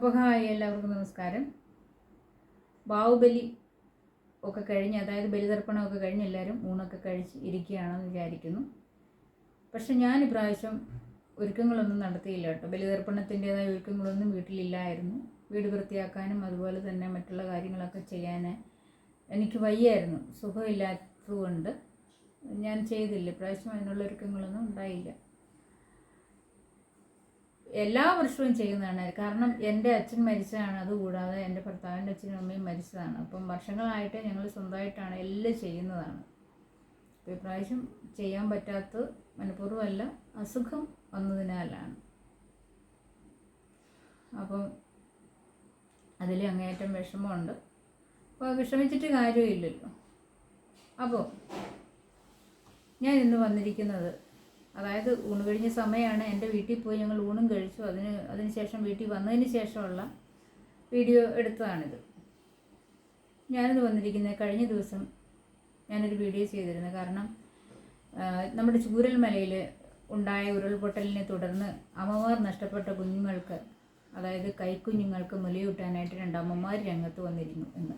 അപ്പോൾ ഹായ് എല്ലാവർക്കും നമസ്കാരം. ബാഹുബലി ഒക്കെ കഴിഞ്ഞ് അതായത് ബലിതർപ്പണമൊക്കെ കഴിഞ്ഞ് എല്ലാവരും ഊണൊക്കെ കഴിച്ച് ഇരിക്കുകയാണെന്ന് വിചാരിക്കുന്നു. പക്ഷെ ഞാൻ ഇപ്രാവശ്യം ഒരുക്കങ്ങളൊന്നും നടത്തിയില്ല കേട്ടോ. ബലിതർപ്പണത്തിന്റെതായ ഒരുക്കങ്ങളൊന്നും വീട്ടിലില്ലായിരുന്നു. വീട് വൃത്തിയാക്കാനും അതുപോലെ തന്നെ മറ്റുള്ള കാര്യങ്ങളൊക്കെ ചെയ്യാൻ എനിക്ക് വയ്യായിരുന്നു. സുഖമില്ലാത്തതുകൊണ്ട് ഞാൻ ചെയ്തില്ല. ഇപ്രാവശ്യം അതിനുള്ള ഒരുക്കങ്ങളൊന്നും ഉണ്ടായില്ല. എല്ലാ വർഷവും ചെയ്യുന്നതാണ്. കാരണം എന്റെ അച്ഛൻ മരിച്ചതാണ്. അതുകൂടാതെ എന്റെ ഭർത്താവിന്റെ അച്ഛനും അമ്മയും മരിച്ചതാണ്. അപ്പം വർഷങ്ങളായിട്ട് ഞങ്ങൾ സ്വന്തമായിട്ടാണ് എല്ലാം ചെയ്യുന്നതാണ്. അപ്പോൾ ഇപ്രാവശ്യം ചെയ്യാൻ പറ്റാത്ത മനഃപൂർവമല്ല. അസുഖം വന്നതിനാലാണ്. അപ്പം അതിൽ അങ്ങേയറ്റം വിഷമമുണ്ട്. അപ്പോൾ വിഷമിച്ചിട്ട് കാര്യമില്ലല്ലോ. അപ്പോൾ ഞാൻ ഇന്ന് വന്നിരിക്കുന്നത് അതായത് ഊണ് കഴിഞ്ഞ സമയമാണ് എന്റെ വീട്ടിൽ പോയി ഞങ്ങൾ ഊണും കഴിച്ചു. അതിന് ശേഷം വീട്ടിൽ വന്നതിന് ശേഷമുള്ള വീഡിയോ എടുത്തതാണിത്. ഞാനിത് വന്നിരിക്കുന്നത് കഴിഞ്ഞ ദിവസം ഞാനൊരു വീഡിയോ ചെയ്തിരുന്നു. കാരണം നമ്മുടെ നമ്മുടെ ചൂരൽമലയിൽ ഉണ്ടായ ഉരുൾപൊട്ടലിനെ തുടർന്ന് അമ്മമാർ നഷ്ടപ്പെട്ട കുഞ്ഞുങ്ങൾക്ക് അതായത് കൈക്കുഞ്ഞുങ്ങൾക്ക് മുലയൂട്ടാനായിട്ട് രണ്ടമ്മമാർ രംഗത്ത് വന്നിരുന്നു എന്ന്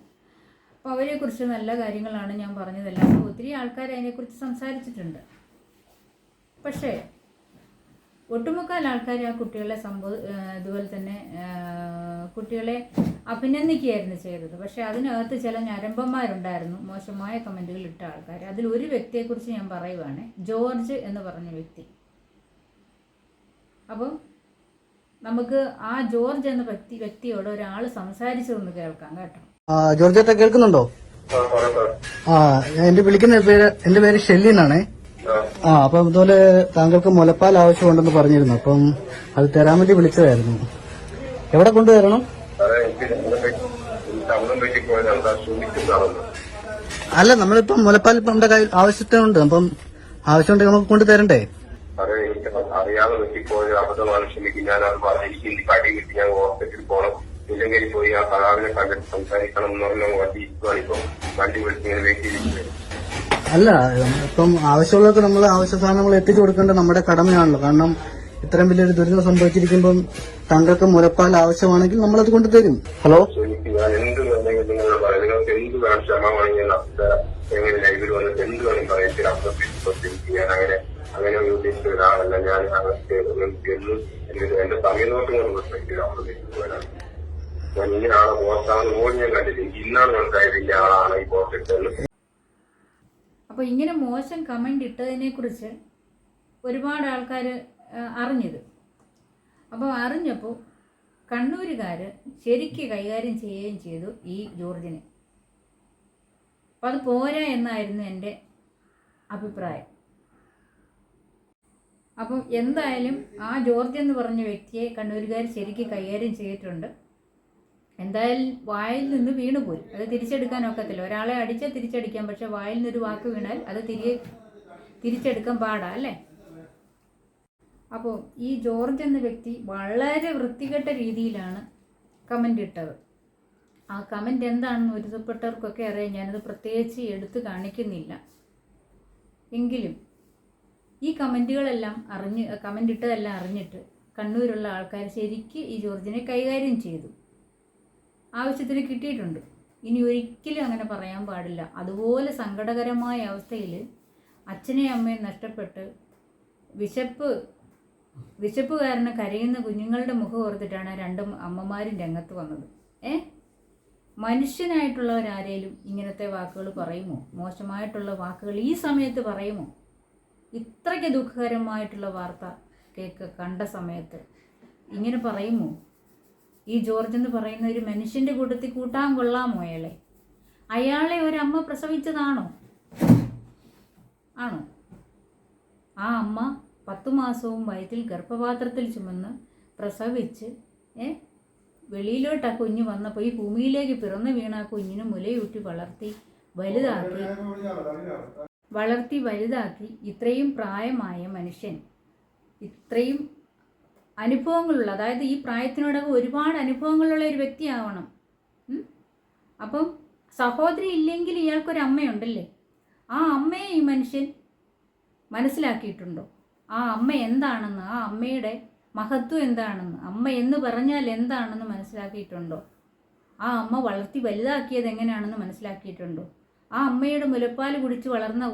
അപ്പോൾ അവരെക്കുറിച്ച് നല്ല കാര്യങ്ങളാണ് ഞാൻ പറഞ്ഞതെല്ലാം. ഒത്തിരി ആൾക്കാർ അതിനെക്കുറിച്ച് സംസാരിച്ചിട്ടുണ്ട്. പക്ഷേ ഒട്ടുമുക്കാൽ ആൾക്കാർ ആ കുട്ടികളെ സംബോ ഇതുപോലെ തന്നെ കുട്ടികളെ അഭിനന്ദിക്കുകയായിരുന്നു ചെയ്തത്. പക്ഷേ അതിനകത്ത് ചില ഞരമ്പന്മാരുണ്ടായിരുന്നു. മോശമായ കമന്റുകൾ ഇട്ട ആൾക്കാർ അതിൽ ഒരു വ്യക്തിയെക്കുറിച്ച് ഞാൻ പറയുവാണ്. ജോർജ് എന്ന് പറഞ്ഞ വ്യക്തി. അപ്പം നമുക്ക് ആ ജോർജ് എന്ന വ്യക്തി വ്യക്തിയോട് ഒരാൾ സംസാരിച്ചതെന്ന് കേൾക്കാം കേട്ടോ. ജോർജ് കേൾക്കുന്നുണ്ടോ? ആ എന്റെ വിളിക്കുന്ന പേര് എന്റെ പേര് ഷെല്ലി എന്നാണേ ആ അപ്പം ഇതുപോലെ താങ്കൾക്ക് മുലപ്പാൽ ആവശ്യമുണ്ടെന്ന് പറഞ്ഞിരുന്നു. അപ്പം അത് തരാൻ വേണ്ടി വിളിച്ചതായിരുന്നു. എവിടെ കൊണ്ടുവരണം? അല്ല നമ്മളിപ്പം മുലപ്പാൽ ഇപ്പം നമ്മുടെ കയ്യിൽ ആവശ്യത്തിനുണ്ട്. അപ്പം ആവശ്യമുണ്ടെങ്കിൽ നമുക്ക് കൊണ്ടുതരണ്ടേ? സാറേ എനിക്ക് അറിയാതെ പറ്റിപ്പോയത് അബദ്ധമാണ് ക്ഷമിക്കും. ഞാൻ അത് പറഞ്ഞു എനിക്ക് ഇന്ന് കടി കിട്ടി. ഞാൻ ഹോസ്പിറ്റലിൽ പോകണം. ഇല്ലെങ്കിൽ പോയി ആ സഖാവിനെ കണ്ടിട്ട് സംസാരിക്കണം എന്ന് പറഞ്ഞാൽ വണ്ടി ഇരിക്കുവാണ്. ഇപ്പം വണ്ടി വിളിച്ച് ഇങ്ങനെ വെയിറ്റ് ചെയ്തിരിക്കുന്നത് അല്ല ഇപ്പം ആവശ്യമുള്ളവർക്ക് നമ്മൾ ആവശ്യ സാധനങ്ങൾ എത്തിച്ചു കൊടുക്കേണ്ട നമ്മുടെ കടമയാണല്ലോ. കാരണം ഇത്രയും വലിയൊരു ദുരിതം സംഭവിച്ചിരിക്കുമ്പം താങ്കൾക്ക് മുലപ്പാൽ ആവശ്യമാണെങ്കിൽ നമ്മൾ അത് ഹലോ? തരും ഹലോ ഞാൻ തരാം. എങ്ങനെ ലൈവിൽ വന്നിട്ട് എന്ത് വേണം പറയാം ചില അബദ്ധത്തിൽ ഞാൻ അങ്ങനെ അങ്ങനെ ഉദ്ദേശിച്ച ഒരാളല്ല ഞാൻ അവർക്ക് നിങ്ങൾക്ക് എന്നും എന്റെ എന്റെ സമയനോട്ടും കൊണ്ട് പ്രശ്നിക്കില്ല അബദ്ധത്തിലാണ് ഞാൻ ഇങ്ങനെ ആളെ പോസ്റ്റാണെന്ന് പോലും ഞാൻ കണ്ടില്ല ഇന്നാണ് മനസ്സിലായത്. ഇന്ന ആളാണ് ഈ പോസ്റ്റ് ഇട്ടതെന്ന് അപ്പോൾ ഇങ്ങനെ മോശം കമന്റ് ഇട്ടതിനെക്കുറിച്ച് ഒരുപാട് ആൾക്കാർ അറിഞ്ഞത്. അപ്പോൾ അറിഞ്ഞപ്പോൾ കണ്ണൂരുകാർ ശരിക്ക് കൈകാര്യം ചെയ്യുകയും ചെയ്തു ഈ ജോർജിനെ. അപ്പം അത് പോരാ എന്നായിരുന്നു എന്റെ അഭിപ്രായം. അപ്പം എന്തായാലും ആ ജോർജ് എന്ന് പറഞ്ഞ വ്യക്തിയെ കണ്ണൂരുകാർ ശരിക്ക് കൈകാര്യം ചെയ്തിട്ടുണ്ട്. എന്തായാലും വായിൽ നിന്ന് വീണുപോയി അത് തിരിച്ചെടുക്കാൻ ഒക്കത്തില്ല. ഒരാളെ അടിച്ചാൽ തിരിച്ചടിക്കാം. പക്ഷെ വായിൽ നിന്നൊരു വാക്ക് വീണാൽ അത് തിരികെ തിരിച്ചെടുക്കാൻ പാടാ അല്ലേ? അപ്പോൾ ഈ ജോർജ് എന്ന വ്യക്തി വളരെ വൃത്തികെട്ട രീതിയിലാണ് കമന്റ് ഇട്ടത്. ആ കമന്റ് എന്താണെന്ന് ഒരുത്തപ്പെട്ടവർക്കൊക്കെ അറിയാം. ഞാനത് പ്രത്യേകിച്ച് എടുത്തു കാണിക്കുന്നില്ല. എങ്കിലും ഈ കമന്റുകളെല്ലാം അറിഞ്ഞ് കമന്റ് ഇട്ടതെല്ലാം അറിഞ്ഞിട്ട് കണ്ണൂരുള്ള ആൾക്കാർ ശരിക്ക് ഈ ജോർജിനെ കൈകാര്യം ചെയ്തു. ആവശ്യത്തിന് കിട്ടിയിട്ടുണ്ട്. ഇനി ഒരിക്കലും അങ്ങനെ പറയാൻ പാടില്ല. അതുപോലെ സങ്കടകരമായ അവസ്ഥയിൽ അച്ഛനെയും അമ്മയും നഷ്ടപ്പെട്ട് വിശപ്പ് വിശപ്പ് കാരണം കരയുന്ന കുഞ്ഞുങ്ങളുടെ മുഖം ഓർത്തിട്ടാണ് രണ്ട് അമ്മമാരും രംഗത്ത് വന്നത്. ഏ? മനുഷ്യനായിട്ടുള്ളവരാരേലും ഇങ്ങനത്തെ വാക്കുകൾ പറയുമോ? മോശമായിട്ടുള്ള വാക്കുകൾ ഈ സമയത്ത് പറയുമോ? ഇത്രയ്ക്ക് ദുഃഖകരമായിട്ടുള്ള വാർത്ത കേക്ക് കണ്ട സമയത്ത് ഇങ്ങനെ പറയുമോ? ഈ ജോർജ് എന്ന് പറയുന്ന ഒരു മനുഷ്യന്റെ കൂട്ടത്തിൽ കൂട്ടാൻ കൊള്ളാമോ അയാളെ അയാളെ ഒരമ്മ പ്രസവിച്ചതാണോ? ആണോ? ആ അമ്മ പത്തു മാസവും വയറ്റിൽ ഗർഭപാത്രത്തിൽ ചുമന്ന് പ്രസവിച്ച് ഏ വെളിയിലോട്ട് ആ കുഞ്ഞ് വന്നപ്പോൾ ഈ ഭൂമിയിലേക്ക് പിറന്നു വീണ ആ കുഞ്ഞിന് മുലയൂട്ടി വളർത്തി വലുതാക്കി വളർത്തി വലുതാക്കി ഇത്രയും പ്രായമായ മനുഷ്യൻ ഇത്രയും അനുഭവങ്ങളുള്ള അതായത് ഈ പ്രായത്തിനോടകം ഒരുപാട് അനുഭവങ്ങളുള്ള ഒരു വ്യക്തിയാവണം? അപ്പം സഹോദരി ഇല്ലെങ്കിൽ ഇയാൾക്കൊരു അമ്മയുണ്ടല്ലേ? ആ അമ്മയെ ഈ മനുഷ്യൻ മനസ്സിലാക്കിയിട്ടുണ്ടോ? ആ അമ്മ എന്താണെന്ന് ആ അമ്മയുടെ മഹത്വം എന്താണെന്ന് അമ്മ എന്ന് പറഞ്ഞാൽ എന്താണെന്ന് മനസ്സിലാക്കിയിട്ടുണ്ടോ? ആ അമ്മ വളർത്തി വലുതാക്കിയത് എങ്ങനെയാണെന്ന് മനസ്സിലാക്കിയിട്ടുണ്ടോ? ആ അമ്മയുടെ മുലപ്പാൽ കുടിച്ച് വളർന്ന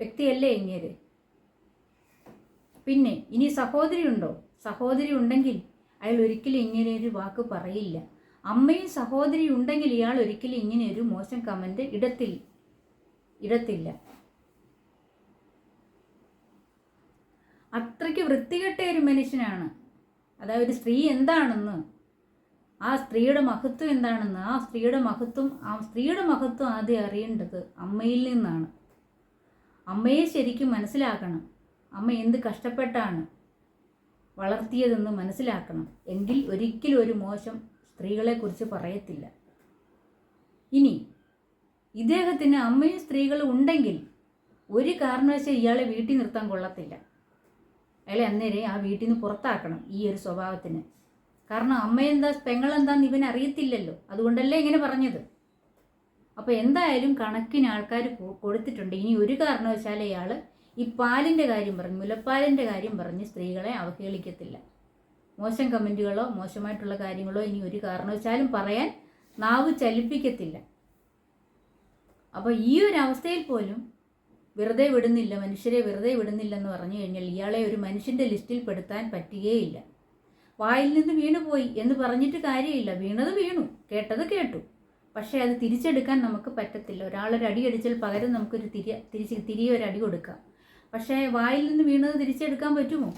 വ്യക്തിയല്ലേ ഇങ്ങേര്? പിന്നെ ഇനി സഹോദരി ഉണ്ടോ സഹോദരി ഉണ്ടെങ്കിൽ അയാൾ ഒരിക്കലും ഇങ്ങനെ ഒരു വാക്ക് പറയില്ല. അമ്മയും സഹോദരി ഉണ്ടെങ്കിൽ ഇയാൾ ഒരിക്കലും ഇങ്ങനെ ഒരു മോശം കമന്റ് ഇടത്തിൽ ഇടത്തില്ല. അത്രയ്ക്ക് വൃത്തികെട്ട ഒരു മനുഷ്യനാണ്. അതായത് സ്ത്രീ എന്താണെന്ന് ആ സ്ത്രീയുടെ മഹത്വം എന്താണെന്ന് ആ സ്ത്രീയുടെ മഹത്വം ആ സ്ത്രീയുടെ മഹത്വം ആദ്യം അറിയേണ്ടത് അമ്മയിൽ നിന്നാണ്. അമ്മയെ ശരിക്കും മനസ്സിലാക്കണം. അമ്മ എന്ത് കഷ്ടപ്പെട്ടാണ് വളർത്തിയതെന്ന് മനസ്സിലാക്കണം. എങ്കിൽ ഒരിക്കലും ഒരു മോശം സ്ത്രീകളെക്കുറിച്ച് പറയത്തില്ല. ഇനി ഇദ്ദേഹത്തിന് അമ്മയും സ്ത്രീകളും ഉണ്ടെങ്കിൽ ഒരു കാരണവശാൽ ഇയാളെ വീട്ടിൽ നിർത്താൻ കൊള്ളത്തില്ല. അയാളെ അന്നേരം ആ വീട്ടിൽ നിന്ന് പുറത്താക്കണം ഈ ഒരു സ്വഭാവത്തിന്. കാരണം അമ്മയെന്താ പെങ്ങളെന്താന്ന് ഇവൻ അറിയത്തില്ലല്ലോ. അതുകൊണ്ടല്ലേ ഇങ്ങനെ പറഞ്ഞത്. അപ്പോൾ എന്തായാലും കണക്കിന് ആൾക്കാർ കൊടുത്തിട്ടുണ്ട്. ഇനി ഒരു കാരണവശാലും ഇയാൾ ഈ പാലിന്റെ കാര്യം പറഞ്ഞ് മുലപ്പാലിന്റെ കാര്യം പറഞ്ഞ് സ്ത്രീകളെ അവഹേളിക്കത്തില്ല. മോശം കമന്റുകളോ മോശമായിട്ടുള്ള കാര്യങ്ങളോ ഇനി ഒരു കാരണവശാലും പറയാൻ നാവ് ചലിപ്പിക്കത്തില്ല. അപ്പോൾ ഈ ഒരു അവസ്ഥയിൽ പോലും വെറുതെ വിടുന്നില്ല മനുഷ്യരെ വെറുതെ വിടുന്നില്ലെന്ന് പറഞ്ഞു കഴിഞ്ഞാൽ ഇയാളെ ഒരു മനുഷ്യന്റെ ലിസ്റ്റിൽ പെടുത്താൻ പറ്റുകയില്ല. വായിൽ നിന്ന് വീണുപോയി എന്ന് പറഞ്ഞിട്ട് കാര്യമില്ല. വീണത് വീണു കേട്ടത് കേട്ടു. പക്ഷേ അത് തിരിച്ചെടുക്കാൻ നമുക്ക് പറ്റത്തില്ല. ഒരാളൊരു അടി അടിച്ചാൽ പകരം നമുക്കൊരു തിരി തിരിച്ച് തിരികെ അടി കൊടുക്കാം. പക്ഷേ വായിൽ നിന്ന് വീണത് തിരിച്ചെടുക്കാൻ പറ്റുമോ?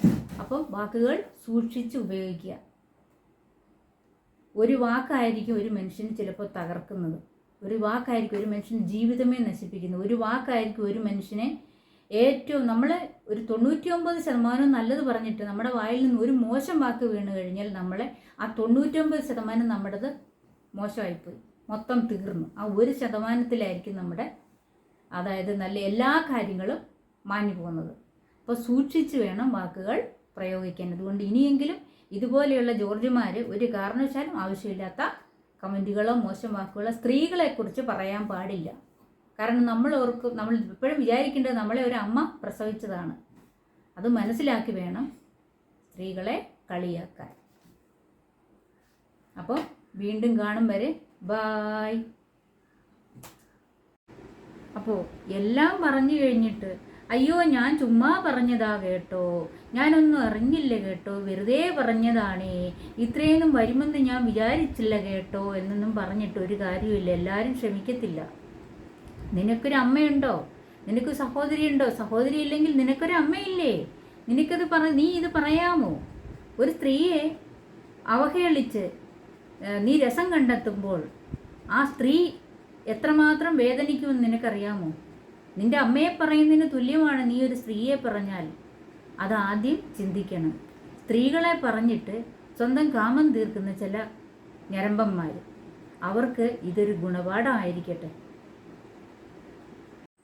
അപ്പോൾ വാക്കുകൾ സൂക്ഷിച്ച് ഉപയോഗിക്കുക. ഒരു വാക്കായിരിക്കും ഒരു മനുഷ്യന് ചിലപ്പോൾ തകർക്കുന്നത്. ഒരു വാക്കായിരിക്കും ഒരു മനുഷ്യൻ ജീവിതമേ നശിപ്പിക്കുന്നത്. ഒരു വാക്കായിരിക്കും ഒരു മനുഷ്യനെ ഏറ്റവും നമ്മൾ ഒരു തൊണ്ണൂറ്റി ഒമ്പത് ശതമാനം നല്ലത് പറഞ്ഞിട്ട് നമ്മുടെ വായിൽ നിന്ന് ഒരു മോശം വാക്ക് വീണ് കഴിഞ്ഞാൽ നമ്മളെ ആ തൊണ്ണൂറ്റൊമ്പത് ശതമാനം നമ്മുടേത് മോശമായിപ്പോയി. മൊത്തം തീർന്നു. ആ ഒരു ശതമാനത്തിലായിരിക്കും നമ്മുടെ അതായത് നല്ല എല്ലാ കാര്യങ്ങളും മാഞ്ഞു പോകുന്നത്. അപ്പോൾ സൂക്ഷിച്ച് വേണം വാക്കുകൾ പ്രയോഗിക്കാൻ. അതുകൊണ്ട് ഇനിയെങ്കിലും ഇതുപോലെയുള്ള ജോർജുമാർ ഒരു കാരണവശാലും ആവശ്യമില്ലാത്ത കമന്റുകളോ മോശം വാക്കുകളോ സ്ത്രീകളെക്കുറിച്ച് പറയാൻ പാടില്ല. കാരണം നമ്മൾ ഓർക്കും നമ്മൾ ഇപ്പോഴും വിചാരിക്കേണ്ടത് നമ്മളെ ഒരു അമ്മ പ്രസവിച്ചതാണ്. അത് മനസ്സിലാക്കി വേണം സ്ത്രീകളെ കളിയാക്കാൻ. അപ്പോൾ വീണ്ടും കാണും വരെ. ബായ്. അപ്പോൾ എല്ലാം പറഞ്ഞു കഴിഞ്ഞിട്ട് അയ്യോ ഞാൻ ചുമ്മാ പറഞ്ഞതാ കേട്ടോ. ഞാനൊന്നും അറിഞ്ഞില്ല കേട്ടോ. വെറുതെ പറഞ്ഞതാണേ. ഇത്രയൊന്നും വരുമെന്ന് ഞാൻ വിചാരിച്ചില്ല കേട്ടോ എന്നൊന്നും പറഞ്ഞിട്ട് ഒരു കാര്യമില്ല എല്ലാവരും ക്ഷമിക്കത്തില്ല. നിനക്കൊരു അമ്മയുണ്ടോ? നിനക്ക് സഹോദരിയുണ്ടോ? സഹോദരി ഇല്ലെങ്കിൽ നിനക്കൊരു അമ്മയില്ലേ? നിനക്കത് പറ നീ ഇത് പറയാമോ? ഒരു സ്ത്രീയെ അവഹേളിച്ച് നീ രസം കണ്ടെത്തുമ്പോൾ ആ സ്ത്രീ എത്രമാത്രം വേദനിക്കുമെന്ന് നിനക്കറിയാമോ? നിന്റെ അമ്മയെ പറയുന്നതിന് തുല്യമാണ് നീ ഒരു സ്ത്രീയെ പറഞ്ഞാൽ. അതാദ്യം ചിന്തിക്കണം. സ്ത്രീകളെ പറഞ്ഞിട്ട് സ്വന്തം കാമം തീർക്കുന്ന ചില ഞരമ്പന്മാർ അവർക്ക് ഇതൊരു ഗുണപാഠമായിരിക്കട്ടെ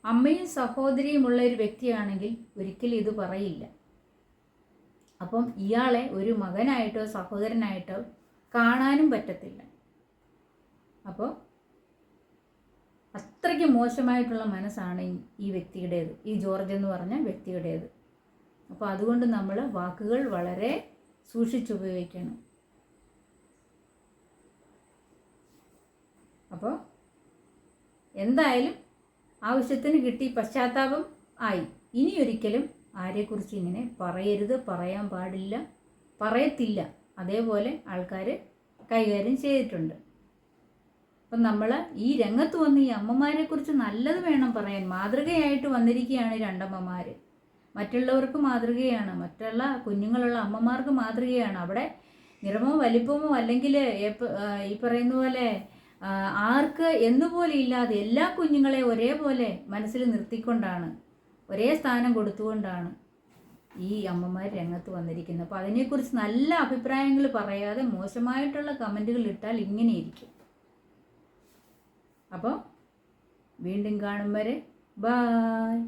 അമ്മയും സഹോദരിയും ഉള്ള ഒരു വ്യക്തിയാണെങ്കിൽ ഒരിക്കലും ഇത് പറയില്ല. അപ്പം ഇയാളെ ഒരു മകനായിട്ടോ സഹോദരനായിട്ടോ കാണാനും പറ്റത്തില്ല. അപ്പോൾ അത്രയ്ക്ക് മോശമായിട്ടുള്ള മനസ്സാണ് ഈ- വ്യക്തിയുടേത്. ഈ ജോർജ് എന്ന് പറഞ്ഞ വ്യക്തിയുടേത്. അപ്പോൾ അതുകൊണ്ട് നമ്മൾ വാക്കുകൾ വളരെ സൂക്ഷിച്ചുപയോഗിക്കണം. അപ്പോൾ എന്തായാലും ആവശ്യത്തിന് കിട്ടി പശ്ചാത്താപം ആയി. ഇനി ഒരിക്കലും ആരെക്കുറിച്ച് ഇങ്ങനെ പറയരുത് പറയാൻ പാടില്ല പറയത്തില്ല. അതേപോലെ ആൾക്കാർ കൈകാര്യം ചെയ്തിട്ടുണ്ട്. അപ്പം നമ്മൾ ഈ രംഗത്ത് വന്ന് ഈ അമ്മമാരെ കുറിച്ച് നല്ലത് വേണം പറയാൻ. മാതൃകയായിട്ട് വന്നിരിക്കുകയാണ് രണ്ടമ്മമാർ മറ്റുള്ളവർക്ക് മാതൃകയാണ്. മറ്റുള്ള കുഞ്ഞുങ്ങളുള്ള അമ്മമാർക്ക് മാതൃകയാണ്. അവിടെ നിറമോ വലിപ്പമോ അല്ലെങ്കിൽ ഈ പറയുന്ന പോലെ ആർക്ക് എന്നുപോലെ ഇല്ലാതെ എല്ലാ കുഞ്ഞുങ്ങളെ ഒരേപോലെ മനസ്സിൽ നിർത്തിക്കൊണ്ടാണ് ഒരേ സ്ഥാനം കൊടുത്തുകൊണ്ടാണ് ഈ അമ്മമാർ രംഗത്ത് വന്നിരിക്കുന്നത്. അപ്പോൾ അതിനെക്കുറിച്ച് നല്ല അഭിപ്രായങ്ങൾ പറയാതെ മോശമായിട്ടുള്ള കമന്റുകൾ ഇട്ടാൽ ഇങ്ങനെയിരിക്കും അപ്പോൾ വീണ്ടും കാണും വരെ. ബായ്